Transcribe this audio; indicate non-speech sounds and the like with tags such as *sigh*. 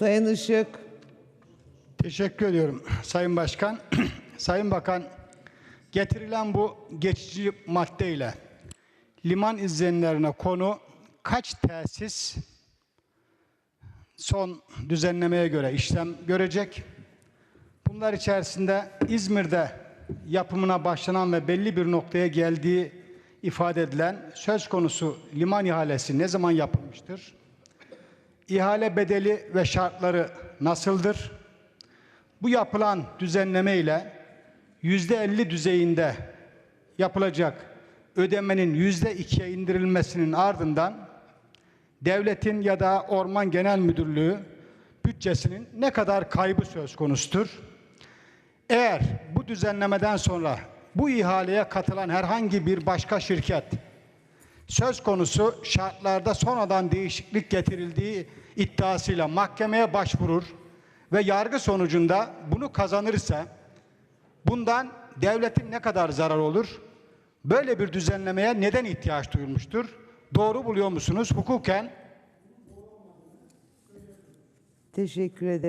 Sayın Işık. Teşekkür ediyorum Sayın Başkan. *clears throat* Sayın Bakan, getirilen bu geçici maddeyle liman izlenlerine konu kaç tesis son düzenlemeye göre işlem görecek? Bunlar içerisinde İzmir'de yapımına başlanan ve belli bir noktaya geldiği ifade edilen söz konusu liman ihalesi ne zaman yapılmıştır? İhale bedeli ve şartları nasıldır? Bu yapılan düzenleme ile yüzde elli düzeyinde yapılacak ödemenin yüzde ikiye indirilmesinin ardından devletin ya da Orman Genel Müdürlüğü bütçesinin ne kadar kaybı söz konusudur? Eğer bu düzenlemeden sonra bu ihaleye katılan herhangi bir başka şirket söz konusu şartlarda sonradan değişiklik getirildiği iddiasıyla mahkemeye başvurur ve yargı sonucunda bunu kazanırsa bundan devletin ne kadar zarar olur? Böyle bir düzenlemeye neden ihtiyaç duyulmuştur? Doğru buluyor musunuz? Hukuken Teşekkür ederim.